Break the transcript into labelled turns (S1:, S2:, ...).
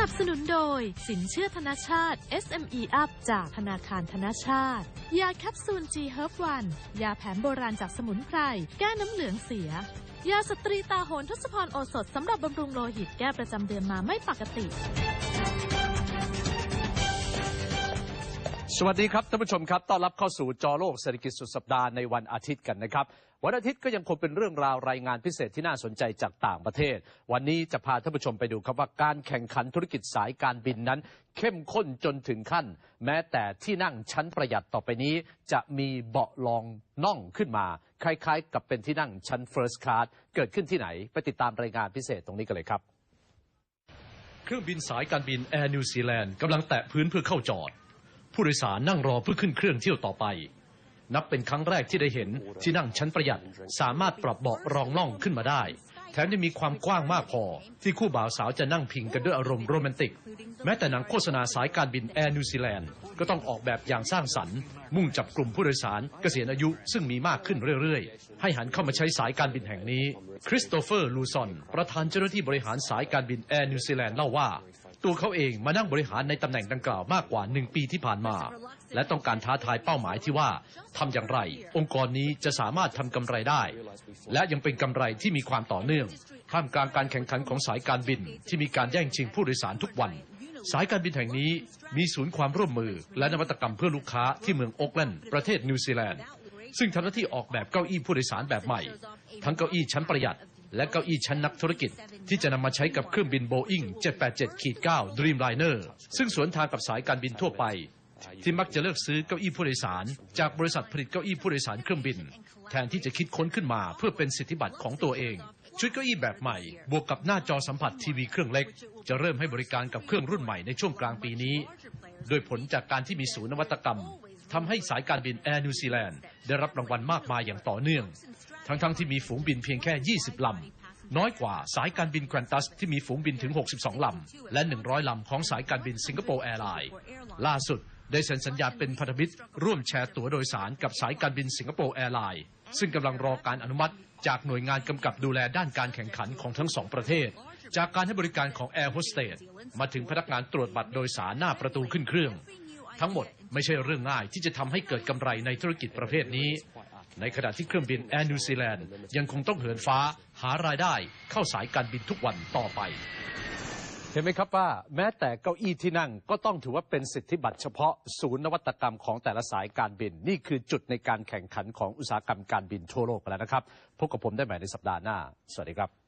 S1: นับสนุนโดย สินเชื่อธนาชาติ SME Up จากธนาคารธนาชาติ ยาแคปซูล G Herb 1ยาแผนโบราณจากสมุนไพร แก้น้ำเหลืองเสีย ยาสตรีตาโหนทศพรโอสถสำหรับบำรุงโลหิตแก้ประจำเดือนมาไม่ปกติ
S2: สวัสดีครับท่านผู้ชมครับต้อนรับเข้าสู่จอโลกเศรษฐกิจสุดสัปดาห์ในวันอาทิตย์กันนะครับ วันอาทิตย์ก็ยังคงเป็นเรื่องราวรายงานพิเศษที่น่าสนใจจากต่างประเทศ วันนี้จะพาท่านผู้ชมไปดูครับว่าการแข่งขันธุรกิจสายการบินนั้น เข้มข้นจนถึงขั้น แม้แต่ที่นั่งชั้นประหยัดต่อไปนี้ จะมีเบาะรองน่องขึ้นมา คล้ายๆ กับเป็นที่นั่งชั้น First Class เกิดขึ้นที่ไหนไปติดตามรายงานพิเศษตรงนี้กันเลยครับ เครื่องบินสายการบินแอร์นิวซีแลนด์กำลังแตะพื้นเพื่อเข้าจอด ผู้โดยสารนั่งรอเพื่อขึ้นเครื่องเที่ยวต่อไป นับเป็นครั้งแรกที่ได้เห็นที่นั่งชั้นประหยัด สามารถปรับเบาะรองน่องขึ้นมาได้ แถมยังมีความกว้างมากพอ ที่คู่บ่าวสาวจะนั่งพิงกันด้วยอารมณ์โรแมนติก แม้แต่หนังโฆษณาสายการบินแอร์นิวซีแลนด์ก็ต้องออกแบบอย่างสร้างสรรค์ มุ่งจับกลุ่มผู้โดยสารเกษียณอายุซึ่งมีมากขึ้นเรื่อยๆ ให้หันเข้ามาใช้สายการบินแห่งนี้ คริสโตเฟอร์ลูซอน ประธานเจ้าหน้าที่บริหารสายการบินแอร์นิวซีแลนด์เล่าว่า ตัวเขาเองมานั่งบริหารในตำแหน่งดังกล่าวมากกว่าหนึ่งปีที่ผ่านมา และต้องการท้าทายเป้าหมายที่ว่าทำอย่างไร องค์กรนี้จะสามารถทำกำไรได้ และยังเป็นกำไรที่มีความต่อเนื่อง ท่ามกลางการแข่งขันของสายการบินที่มีการแย่งชิงผู้โดยสารทุกวัน สายการบินแห่งนี้มีศูนย์ความร่วมมือ และนวัตกรรมเพื่อลูกค้าที่เมืองโอ๊กแลนด์ประเทศนิวซีแลนด์ซึ่งทำหน้าที่ออกแบบเก้าอี้ผู้โดยสารแบบใหม่ ทั้งเก้าอี้ชั้นประหยัด และเก้าอี้ชั้นนักธุรกิจ ที่จะนำมาใช้กับเครื่องบินโบอิง787-9 Dreamliner ซึ่งสวนทางกับสายการบินทั่วไป ที่มักจะเลือกซื้อเก้าอี้ผู้โดยสาร จากบริษัทผลิตเก้าอี้ผู้โดยสารเครื่องบิน แทนที่จะคิดค้นขึ้นมาเพื่อเป็นสิทธิบัตรของตัวเองชุดเก้าอี้แบบใหม่ บวกกับหน้าจอสัมผัสทีวีเครื่องเล็ก จะเริ่มให้บริการกับเครื่องรุ่นใหม่ในช่วงกลางปีนี้ โดยผลจากการที่มีศูนย์นวัตกรรมทำให้สายการบินแอร์นิวซีแลนด์ได้รับรางวัลมากมายอย่างต่อเนื่อง ทั้งๆที่มีฝูงบินเพียงแค่ 20 ลำ น้อยกว่าสายการบินแควนตัสที่มีฝูงบินถึง 62 ลำ และ 100 ลำ ของสายการบินสิงคโปร์แอร์ไลน์ล่าสุดได้เซ็นสัญญาเป็นพันธมิตร ร่วมแชร์ตั๋วโดยสารกับสายการบินสิงคโปร์แอร์ไลน์ซึ่งกำลังรอการอนุมัติ จากหน่วยงานกำกับดูแลด้านการแข่งขันของทั้งสองประเทศ จากการให้บริการของแอร์โฮสเตสมาถึงพนักงานตรวจบัตรโดยสารหน้าประตูขึ้นเครื่อง ทั้งหมดไม่ใช่เรื่องง่ายที่จะทำให้เกิดกำไรในธุรกิจประเภทนี้ ในขณะที่เครื่องบินแอร์นิวซีแลนด์ยังคงต้องเหินฟ้าหารายได้เข้าสายการบินทุกวันต่อไป เห็นไหมครับว่าแม้แต่เก้าอี้ที่นั่งก็ต้องถือว่าเป็นสิทธิบัตรเฉพาะศูนย์นวัตกรรมของแต่ละสายการบิน นี่คือจุดในการแข่งขันของอุตสาหกรรมการบินทั่วโลกแล้วนะครับพบกับผมได้ใหม่ในสัปดาห์หน้า สวัสดีครับ